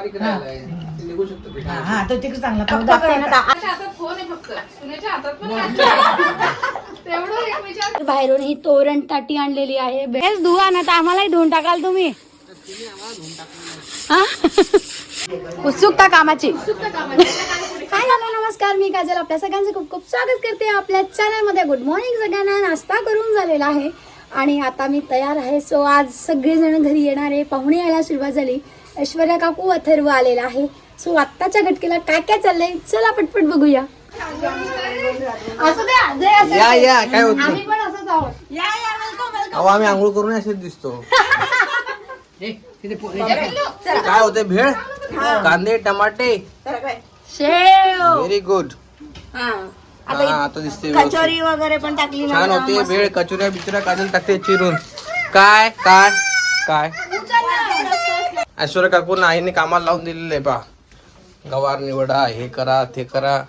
बारीक राहिलाय. ते निघू शकतो पीठ. हा, तो तिकडे चांगला. बघते पक्का ना करा. दा- त्याच्या हातात फोन आहे फक्त. सुनेच्या हातात पण नाही. तेवढं एक विचार. बाहेरून ही तोरण ताटी आणलेली आहे. बेस धुवा ना तर आम्हालाही धुवून टाकाल तुम्ही. हा? उत्सुकता कामाची. हाय हॅलो नमस्कार. मी काजल. आपल्या सगळ्यांचं खूप खूप स्वागत करते. आपल्या चॅनलमध्ये गुड मॉर्निंग सगळ्यांना. नाश्ता करून झालेला आहे. आणि आता मी तयार आहे. सो आज सगळेजण घरी येणार आहे. पाहुणे यायला सुरुवात झाली. ऐश्वर्या काकू अथर्व आलेला आहे. सो आत्ताच्या घटकेला काय काय चाललंय? चला पटपट बघूया. असू या. या काय होत आम्ही नाही पण असंच आहोत. या या welcome, welcome. अहो आम्ही आंघोळ करून असेच दिसतो. काय? होते भेळ? कांदे टमाटे? शेव. व्हेरी गुड हा. आता दिसते व्यवस्थित. कचोरी वगैरे पण टाकली ना छान होते भेळ कचोऱ्या बिचुऱ्या काजल टाकते चिरून. काय काय? काय? ऐश्वर्या काकून आईने कामाला लावून दिलेलं आहे पा गवार निवडा हे करा ते करा.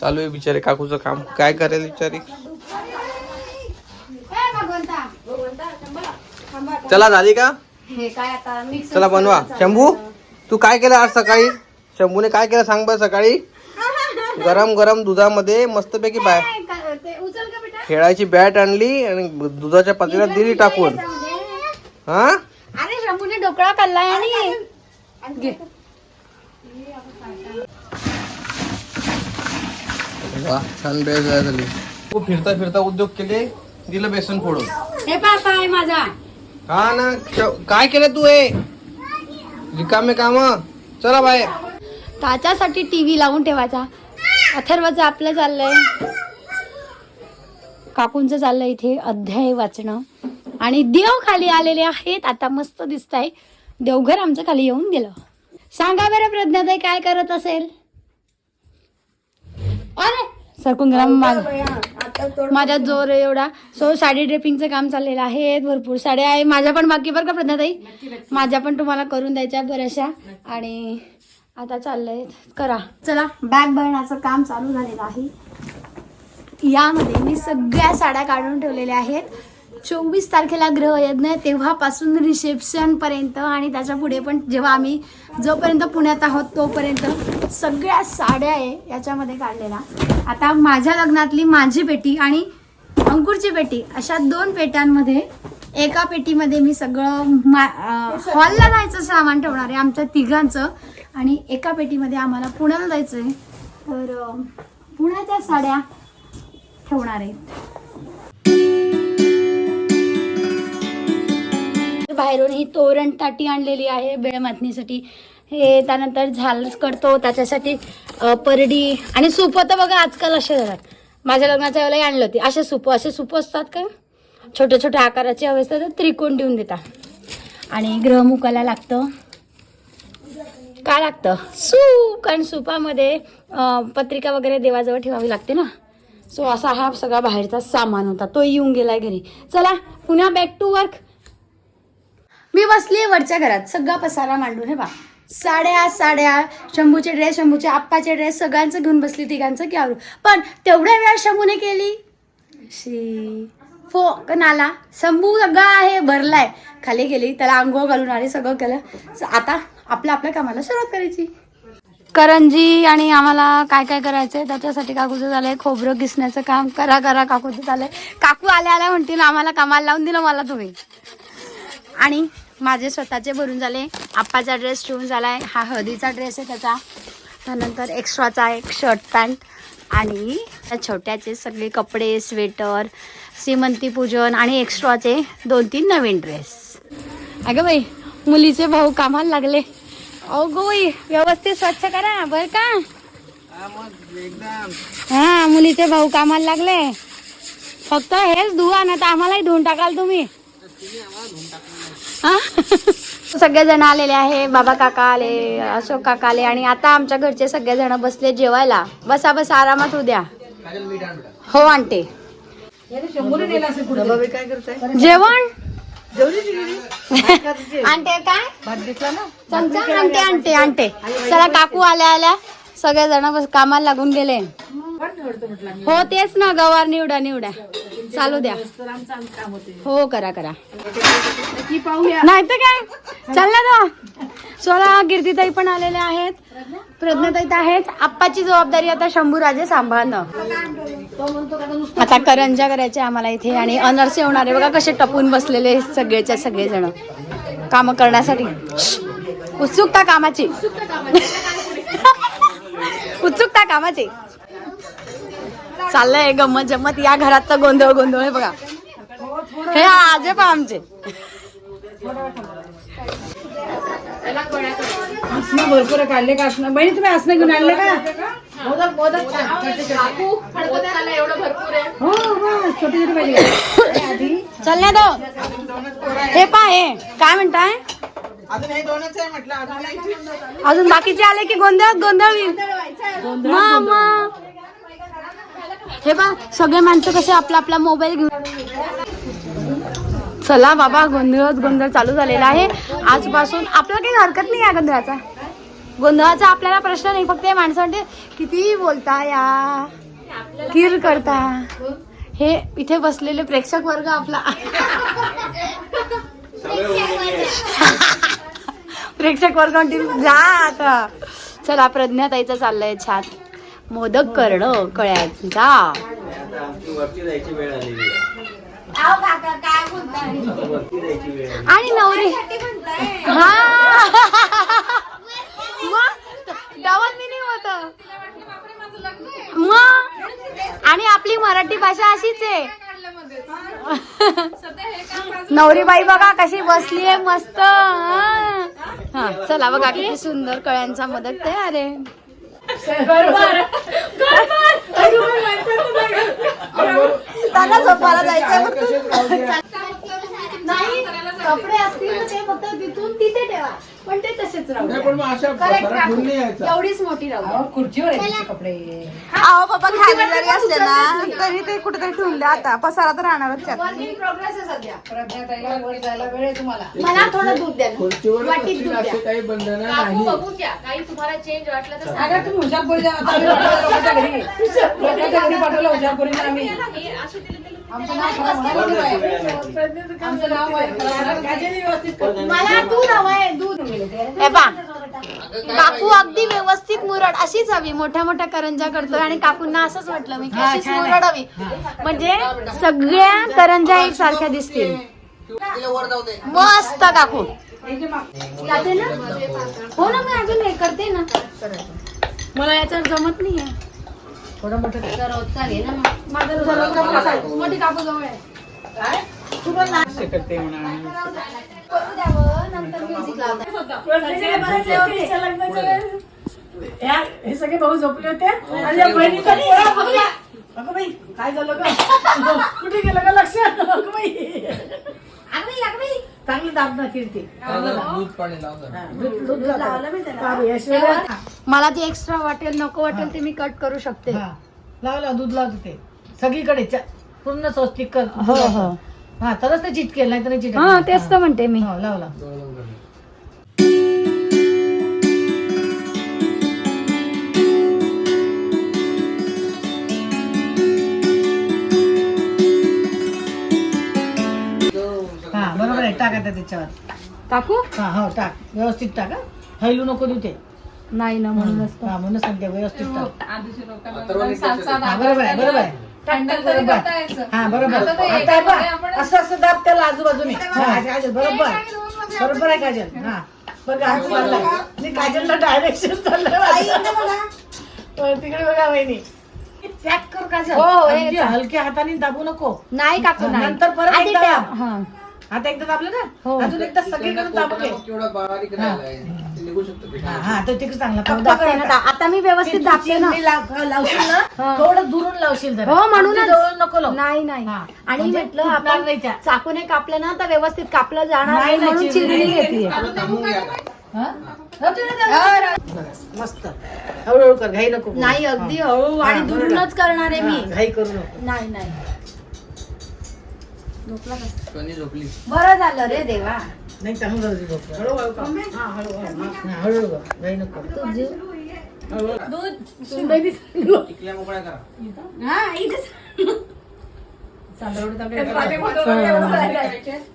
चालू आहे बिचारे काकूचं काम. काय करेल बिचारी? चला झाली का? हे काय आता मिक्स चला बनवा. शंभू तू काय केलं आज सकाळी? शंभूने काय केलं सांग बरं सकाळी? गरम गरम दुधामध्ये मस्तपैकी बाय ते उचल का बेटा? खेळायची बॅट आणली आणि दुधाच्या पातेल्यात दिली टाकून. हा? शंभूने ढोकळा खाल्लाय आणि घे. वा छान बेळ झाली तू फिरता फिरता उद्योग केले दिलं बेसन फोडून. हे पापा आहे माझा. हा ना श- काय केलं तू हे? रिकामे काम. चला बाहेर. त्याच्यासाठी टीव्ही लावून ठेवायचा. अथर्वचं आपलं चाललंय. काकूंचं चाललंय इथे अध्याय वाचणं. आणि देव खाली आलेले आहेत. आता मस्त दिसत आहे देवघर आमचं खाली येऊन गेलं. सांगा बरं प्रज्ञाताई काय करत असेल? अरे सरकून माझा जोर एवढा. सो साडी ड्रेपिंगचं काम चाललेलं आहे. भरपूर साड्या आहे. माझ्या पण बाकी बरं का प्रज्ञाताई? माझ्या पण तुम्हाला करून द्यायच्या बऱ्याचशा. आणि आता चाललंय. करा. चला बॅग भरण्याचं काम चालू झालेलं आहे. यामध्ये मी सगळ्या साड्या काढून ठेवलेल्या आहेत. चोवीस तारखेला ग्रहयज्ञ आहे तेव्हापासून रिसेप्शन पर्यंत आणि त्याच्या पुढे पण जेव्हा आम्ही जोपर्यंत पुण्यात आहोत तोपर्यंत सगळ्या साड्या आहे याच्यामध्ये काढलेल्या. आता माझ्या लग्नातली माझी पेटी आणि अंकुरची पेटी अशा दोन पेट्यांमध्ये एका पेटीमध्ये मी सगळं मा हॉलला जायचं सामान ठेवणार आहे आमच्या तिघांचं आणि एका पेटीमध्ये आम्हाला पुण्याला जायचं आहे तर पुण्याच्या साड्या ठेवणार आहेत बाहेरून ही तोरण ताटी आणलेली आहे बेळ मातनीसाठी हे त्यानंतर झाल करतो त्याच्यासाठी परडी आणि सूप तर बघा आजकाल असे जातात माझ्या लग्नाच्या वेळेला आणलं होती. असे सूप असे सूप असतात का? छोट्या छोट्या आकाराचे हवे असतात तर त्रिकोण देऊन देतात आणि ग्रहमुखाला लागतं. काय लागतं? सूप. कारण सुपामध्ये पत्रिका वगैरे देवाजवळ ठेवावी लागते ना. सो असा हा सगळा बाहेरचा सामान होता. तो येऊन गेलाय घरी. चला पुन्हा बॅक टू वर्क मी बसली वरच्या घरात. सगळा पसारा मांडून हे बा. साड्या साड्या शंभूचे ड्रेस शंभूचे आप्पाचे ड्रेस सगळ्यांचं घेऊन बसली तिघांचं की आवरू पण तेवढ्या वेळा शंभूने केली. शी. फो नाला. शंभू सगळा आहे भरलाय. खाली गेली त्याला आंघोळ घालून आली सगळं केलं. आता आपल्या आपल्या कामाला सुरुवात करायची. करंजी आणि आम्हाला काय काय करायचंय? त्याच्यासाठी काकूचं झालंय खोबरं किसण्याचं काम. करा करा काकूचं झालंय. काकू आल्या आल्या म्हणतील आम्हाला कामाला लावून दिलं मला तुम्ही. आणि माझे स्वतःचे भरून झाले. आप्पाचा ड्रेस शिवून झालाय. हा हळदीचा ड्रेस आहे त्याचा. त्यानंतर एक्स्ट्राचा एक शर्ट पॅन्ट आणि त्या छोट्याचे सगळे कपडे स्वेटर श्रीमंती पूजन आणि एक्स्ट्राचे दोन तीन नवीन ड्रेस अगं बाई मुलीचे भाऊ कामाला लागले. अहो गोई व्यवस्थित स्वच्छ करा बर का? हा मुलीचे भाऊ कामाला लागले. फक्त हेच धुवा ना तर आम्हालाही धुवून टाकाल तुम्ही? सगळेजण आलेले आहे. बाबा काका आले अशोक काका आले आणि आता आमच्या घरचे सगळेजण बसले जेवायला. बसा बसा आरामात उद्या. हो आणते जेवण? आणते काय? चमचा? आणते आणते आणते चला काकू आल्या आल्या. सगळेजण बस कामाला लागून गेले. हो तेच ना गवार निवडा निवडा. चालू द्या. हो करा करा. नाही तर काय? चल ना तो सोळा कीर्तीताई पण आलेल्या आहेत. प्रज्ञाताई तर आहेच. आप्पाची जबाबदारी आता शंभूराजे सांभाळणं. आता करंजा करायचे आम्हाला इथे आणि अनर्से होणारे बघा कसे टपून बसलेले सगळेच्या सगळेजण. काम करण्यासाठी. उत्सुकता कामाची. उत्सुकता कामाची. चाललंय गंमत जम्मत. या घरात तर गोंधळ गोंधळ आहे बघा. हे आजे पा आमचे. असणं भरपूर काढले का असणं? बहिणी तुम्ही असणं घेऊन आणले का? मोदक मोदक एवढं भरपूर आहे. हो हो छोटे छोटे पाहिजे. आधी. चल ना तो. हे पा हे. काय म्हणताय? अजून बाकीचे आले की गोंधळ गोंधळ होईल. हे बा सगळे माणसं कसे आपला आपला मोबाईल घेऊन चला बाबा गोंधळच गोंधळ चालू झालेला आहे. आजपासून आपल्याला काही हरकत नाही या गोंधळाचा. गोंधळाचा आपल्याला प्रश्न नाही फक्त या माणसांसाठी किती बोलता या किर करता. हे इथे बसलेले प्रेक्षक वर्ग आपला प्रेक्षक वर्ग म्हणतील जा आता. चला प्रज्ञाताईचा चाललंय छान. मोदक करणं आली. आणि नवरी. हा. मग आणि आपली मराठी भाषा अशीच आहे. नवरीबाई बघा कशी बसली आहे मस्त. हा? हा, चला बघा किती सुंदर कळ्यांचा मदत तयार आहे. त्यांना झोपायला जायचंय. नाही. कपडे असतील ते फक्त तिथून तिथे ठेवा. पण ते तसेच राहू द्या. Correct राखू. एवढीच मोठी राहू. अहो, खुर्चीवर आहे तिचे कपडे. अहो बाबा खाली जरी असले ना तरी ते कुठेतरी ठेवून द्या. आता पसारा तर राहणारच त्यात. Work in progress आहे सध्या. प्रज्ञाताईला वर जायला वेळ आहे तुम्हाला. मला थोडं दूध द्या ना. वाटीत दूध द्या. काही बंधन काकू बघून घ्या. काही तुम्हाला चेंज वाटलं तर सांगा. अगं तुम्ही हुशारपुरी जा. आता आम्ही लोकांच्या घरी लोकांच्या घरी पाठवलं आम्ही. खरं म्हणायला नाही. आमचं नाव आहे खरं. काहीतरी व्यवस्थित कर. मला दूध हवंय दूध. हे पा काकू अगदी व्यवस्थित मुरड अशीच हवी. मोठ्या मोठ्या करंजा करतोय आणि काकूंना असंच म्हटलं मी की अशीच. मुरड हवी. म्हणजे सगळ्या करंजा एक सारख्या दिसतील. मस्त काकू. जाते ना? हो ना मी अजून हे करते ना. मला याच्यावर जमत नाहीये. थोडं मोठं कर. माझं जमत नाही. मोठी काकू जवळ आहे करते म्हणा. करू द्यावं, नंतर music लावता. सगळे बसले होते. या- हे सगळे भाऊ झोपले होते. आणि या बहिणीचा पोळा. अगं बाई. काय झालं ग? कुठे गेलं का लक्ष? अगं बाई. चांगली दूध पाणी लावलं हा, लावलं. बाबू, ऐश्वर्या. मला ती एक्स्ट्रा वाटेल नको वाटेल ते मी कट करू शकते. हा, लाव लाव दूध लाव तिथे सगळीकडे च- पूर्ण स्वस्तिक कर हो हो. हा तरच ते चिटकेल नाही तर नाही चिटकेल. हा तेच तर म्हणते मी. हो, टाका त्या त्याच्यावर. काकू हा हो टाक. व्यवस्थित टाका. हैलू नको देऊ ते. नाही ना म्हणूनच हा म्हणून सांगते व्यवस्थित टाक. आधीच्या लोकांना अथर्वने सात सात हा, बरोबर आहे बरोबर आहे. टाक, हँडल टाक, तरी बरोबर. करता यायचं. हा बरोबर. आता ते आता एका बघ, मध्ये आपण- असं असं दाब त्याला आजूबाजूने. हा, काजल बरोबर. बरोबर आहे काजल. हा. बघा हात. मी काजलला डायरेक्शन चाललंय तिकडे बघा वहिनी. पॅक कर काजल. हो, हो, हे अगदी हलक्या हाताने दाबू नको. नाही काकू नाही. नंतर परत आधी एकदा. हा. आता एकदा दाबलं ना हो. अजून एकदा सगळीकडे दाबू घे केवढा बारीक राहिलाय ते निघू शकतो. हा हा तिकडे चांगला हो, दाबते ना, दा- आता मी व्यवस्थित दाबते ना लावशील हा. ना थोडं दुरून लावशील जरा हो म्हणूनच अगदी जवळ नको लावू. नाही नाही हा. आणि म्हणजे म्हटलं तुटणार आपण नाही त्या. चाकूने कापलं ना तर व्यवस्थित कापलं जाणार नाही, नाही नाही, म्हणून चिरली चिरली नाही. घेतली थांबून घ्या आता. हा? बस, मस्त हळूहळू कर घाई नको करू. नाही अगदी. हळू आणि. दुरूनच करणार आहे हा, मी घाई करू नको नाही नाही सोनी झोपली? बरं झालं रे देवा. नाही चांगलं झोप. हळूहळू. हा, हळूहळू. हा, हळूहळू कर. घाई नको. करू. टिकल्या मोकळ्या करा. हा इथेच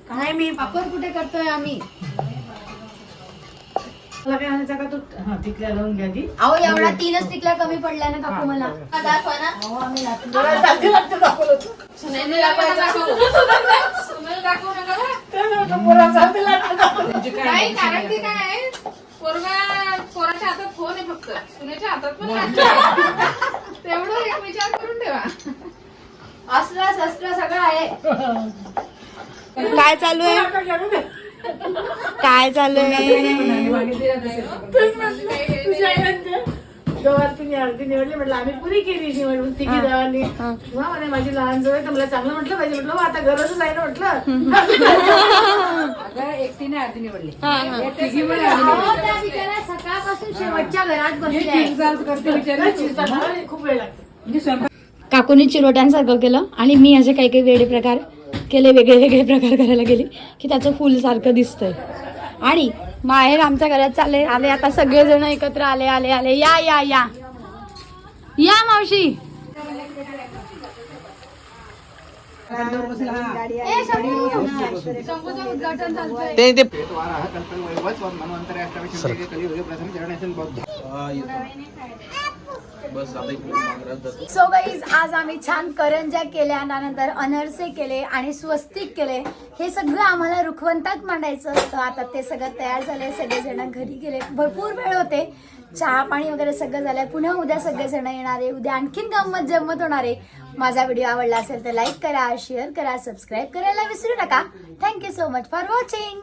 काय मी? पापड कुठे करतोय आम्ही? मला काय आणायचं का? तू हा तिकल्या लावून घ्या की अहो एवढा तीनच टिकल्या कमी पडल्या ना काकू मला. नाही कारण की काय आहे, पोरगा पोराच्या हातात फोन आहे फक्त. सुनेच्या हातात पण नाही. तेवढं एक विचार करून ठेवा. अस्त्र शस्त्र सगळं आहे. काय चालू आहे. काय गवार तुम्ही अर्धी निवडली म्हटलं आम्ही पुरी केली निवडून तिघी म्हणे माझी लहान जवळ तर मला चांगलं म्हटलं पाहिजे. म्हटलं "वा, आता गरजच आहे ना सकाळपासून शेवटच्या घरात म्हटलं खूप वेळ लागतो. काकूनी चिरोट्यांसारखं केलं आणि मी असे काही काही वेगळे प्रकार केले वेगळे वेगळे प्रकार करायला गेले की त्याचं फुल सारखं दिसतंय. आणि माहेर आमच्या घरात चालले आले आता सगळेजण एकत्र आले आले आले. या या या. या मावशी. ते बस सो गाईज आज आम्ही छान करंज्या केल्या त्यानंतर अनरसे केले आणि स्वस्तिक केले. हे सगळं आम्हाला रुखवंतात मांडायचं असतं आता ते सगळं तयार झाले सगळेजण घरी गेले. भरपूर वेळ होते. चहा पाणी वगैरे सगळं झालंय. पुन्हा उद्या सगळेजण येणार आहे. उद्या आणखीन गंमत जम्मत होणार आहे. माझा व्हिडिओ आवडला असेल तर लाईक करा शेअर करा सबस्क्राईब करायला विसरू नका. Thank you so much for watching